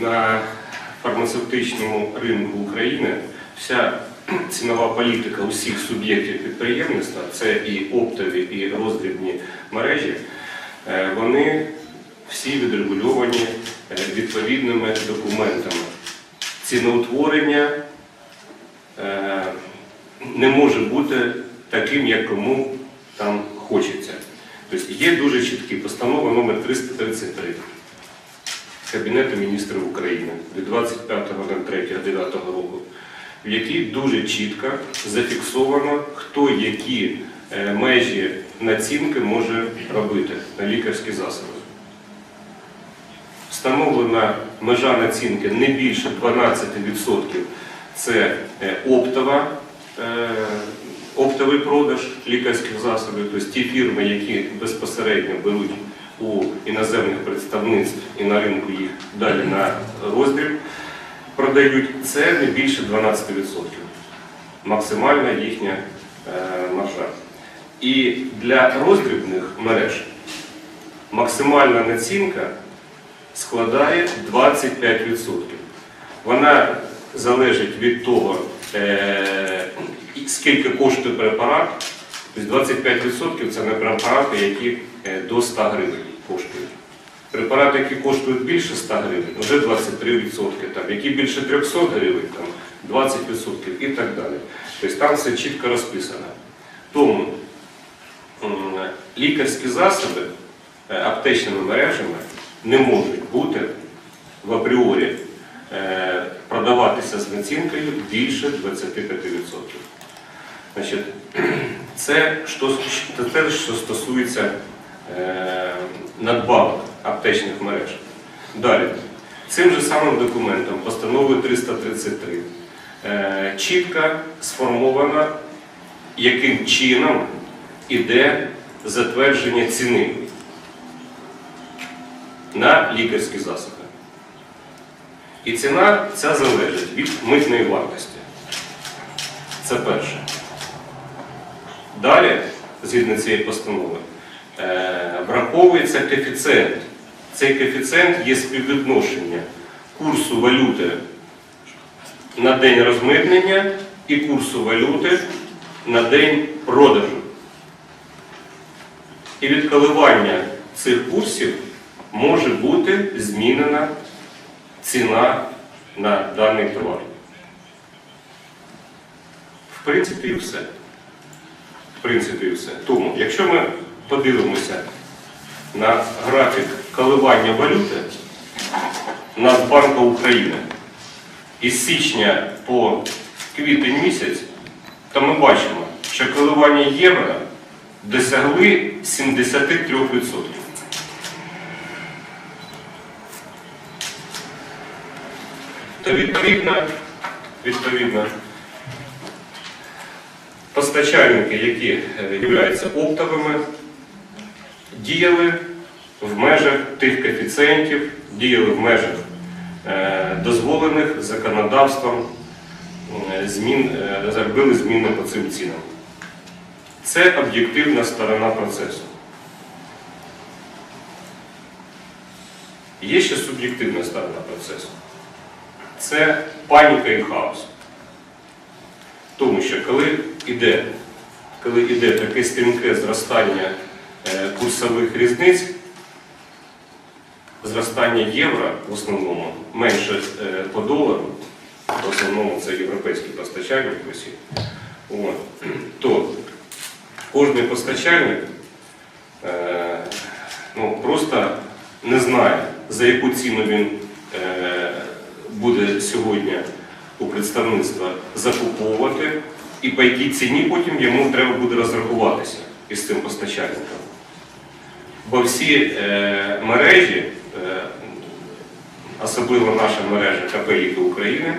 на фармацевтичному ринку України вся цінова політика усіх суб'єктів підприємництва, це і оптові, і роздрібні мережі, е, вони всі відрегульовані е, відповідними документами. Ціноутворення е, не може бути таким, як кому там хочеться. Тобто є дуже чіткі постанова номер 333 Кабінету міністрів України від 25.03.2009 року, в якій дуже чітко зафіксовано, хто які е, межі націнки може робити на лікарські засоби. Встановлена межа націнки не більше 12% це е, оптова, е, оптовий продаж лікарських засобів, тобто ті фірми, які безпосередньо беруть у іноземних представництв і на ринку їх далі на роздріб продають, це не більше 12%. Максимальна їхня е, маржа. І для роздрібних мереж максимальна націнка складає 25%. Вона залежить від того, е, скільки коштує препарат. Тобто 25% це не препарати, які е, до 100 гривень коштують. Препарати, які коштують більше 100 гривень, вже 23%, там, які більше 300 гривень, там, 20% і так далі. Тобто там все чітко розписано. Тому лікарські засоби е, аптечними мережами не можуть бути в апріорі е, продаватися з націнкою більше 25%. Значить, це що, те, що стосується е, надбавок аптечних мереж. Далі, цим же самим документом, постановою 333, е, чітко сформовано, яким чином іде затвердження ціни на лікарські засоби. І ціна ця залежить від митної вартості. Це перше. Далі, згідно цієї постанови, е, враховується коефіцієнт. Цей коефіцієнт є співвідношення курсу валюти на день розмитнення і курсу валюти на день продажу. І від коливання цих курсів може бути змінена ціна на даний товар. В принципі, і все. В принципі, і все. Тому, якщо ми подивимося на графік коливання валюти Нацбанку України із січня по квітень місяць, то ми бачимо, що коливання євро досягли 73%. То відповідно, відповідно, постачальники, які являються оптовими, діяли в межах тих коефіцієнтів, діяли в межах е, дозволених законодавством е, змін, е, зробили зміни по цим цінам. Це об'єктивна сторона процесу. Є ще суб'єктивна сторона процесу. Це паніка і хаос. Тому що коли йде, коли йде таке стрімке зростання е, курсових різниць, зростання євро в основному менше е, по долару, в основному це європейський постачальник Росії, от, то кожний постачальник е, ну, просто не знає, за яку ціну він буде сьогодні у представництва закуповувати, і по якій ціні потім йому треба буде розрахуватися із цим постачальником. Бо всі е, мережі, е, особливо наша мережа КПІК України,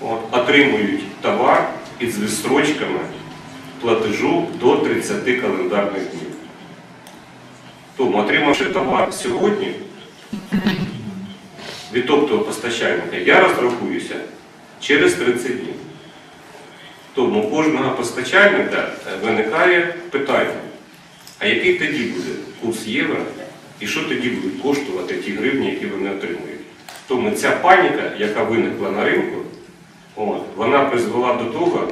от, отримують товар із відстрочками платежу до 30 календарних днів. Тому, отримавши товар сьогодні від оптового постачальника, я розрахуюся через 30 днів. Тому кожного постачальника виникає питання, а який тоді буде курс євро і що тоді будуть коштувати ті гривні, які вони отримують. Тому ця паніка, яка виникла на ринку, вона призвела до того,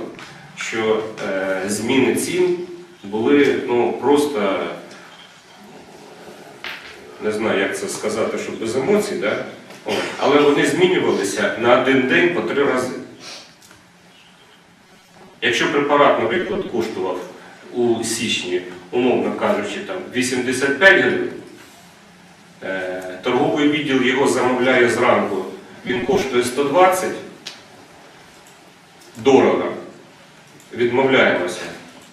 що е, зміни цін були ну, просто, не знаю, як це сказати, щоб без емоцій, да? Але вони змінювалися на один день по три рази. Якщо препарат, наприклад, коштував у січні, умовно кажучи, там 85 гривень, е, торговий відділ його замовляє зранку, він коштує 120, дорого, відмовляємося.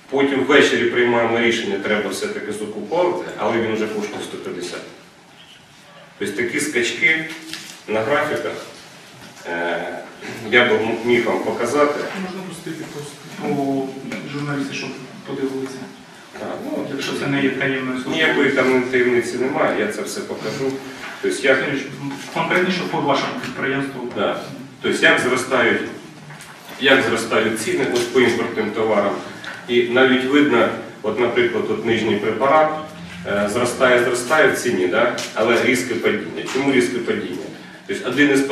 Потім ввечері приймаємо рішення, треба все-таки закуповувати, але він вже коштує 150. Тобто такі скачки на графіках е, я би міг вам показати. Можна пустити у журналісти, щоб подивилися. Так, ну, Якщо це не є таємною службою. Ніякої там таємниці немає, я це все покажу. Тобто, як, Конкретніше по вашому підприємству. Да. тобто, як, зростають, як зростають ціни ось по імпортним товарам. І навіть видно, от, наприклад, от нижній препарат е, зростає, зростає в ціні, да? але різке падіння. Чому різке падіння? Тобто один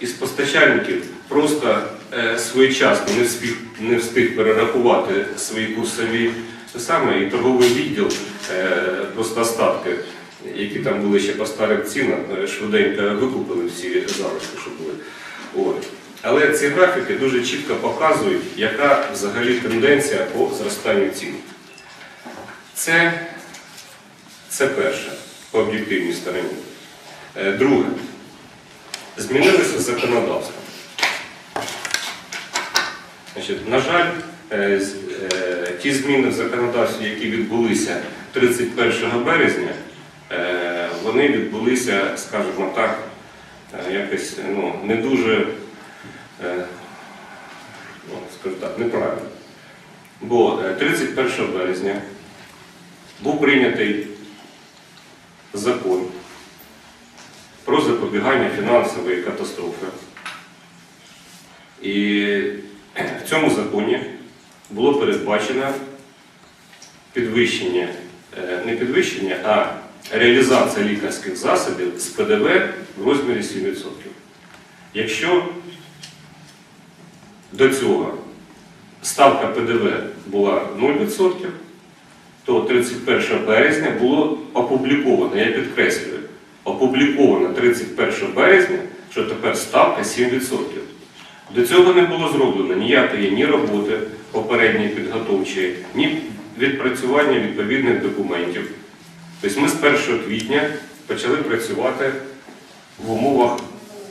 із, постачальників просто е, своєчасно не встиг, не встиг перерахувати свої курсові саме, і торговий відділ, е, просто остатки, які там були ще по старих цінах, е, швиденько викупили всі залишки, що були. От. Але ці графіки дуже чітко показують, яка взагалі тенденція по зростанню цін. Це, це перше по об'єктивній стороні. Друге, змінилося законодавство. Значить, на жаль, е, е, ті зміни в законодавстві, які відбулися 31 березня, е, вони відбулися, скажімо так, якось ну, не дуже, ну, скажу так, неправильно. Бо е, 31 березня був прийнятий закон про запобігання фінансової катастрофи. І в цьому законі було передбачено підвищення, е, не підвищення, а реалізація лікарських засобів з ПДВ в розмірі 7%. Якщо до цього ставка ПДВ була 0%, то 31 березня було опубліковано, я підкреслюю, опубліковано 31 березня, що тепер ставка 7%. До цього не було зроблено ніякої ні роботи попередньої підготовчої, ні відпрацювання відповідних документів. Тобто ми з 1 квітня почали працювати в умовах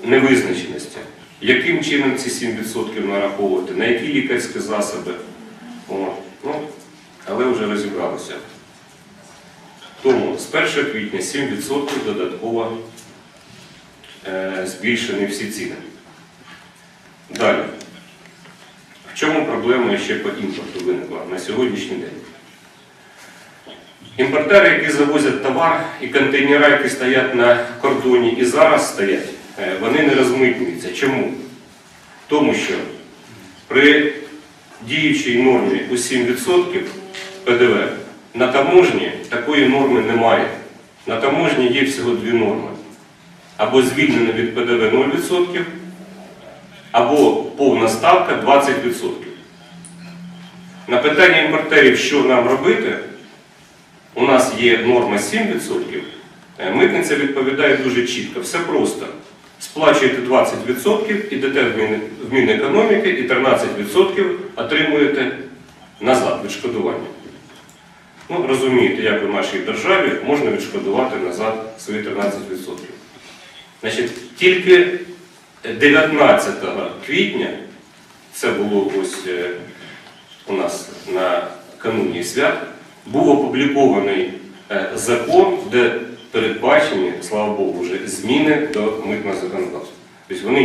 невизначеності. Яким чином ці 7% нараховувати, на які лікарські засоби. О, ну, але вже розібралися. Тому з 1 квітня 7% додатково е, збільшені всі ціни. Далі. В чому проблема ще по імпорту виникла на сьогоднішній день? Імпортери, які завозять товар і контейнери, які стоять на кордоні і зараз стоять, е, вони не розмитнюються. Чому? Тому що при діючій нормі у 7% ПДВ на таможні такої норми немає. На таможні є всього дві норми. Або звільнено від ПДВ 0%, або повна ставка 20%. На питання імпортерів, що нам робити, у нас є норма 7%, е, митниця відповідає дуже чітко, все просто. Сплачуєте 20%, ідете в Мін- в Мінекономіки і 13% отримуєте назад відшкодування. Ну, розумієте, як у нашій державі можна відшкодувати назад свої 13%. Значить, тільки 19 квітня, це було ось е, у нас на кануні свят, був опублікований е, закон, де передбачені, слава Богу, вже зміни до митного законодавства. Тобто вони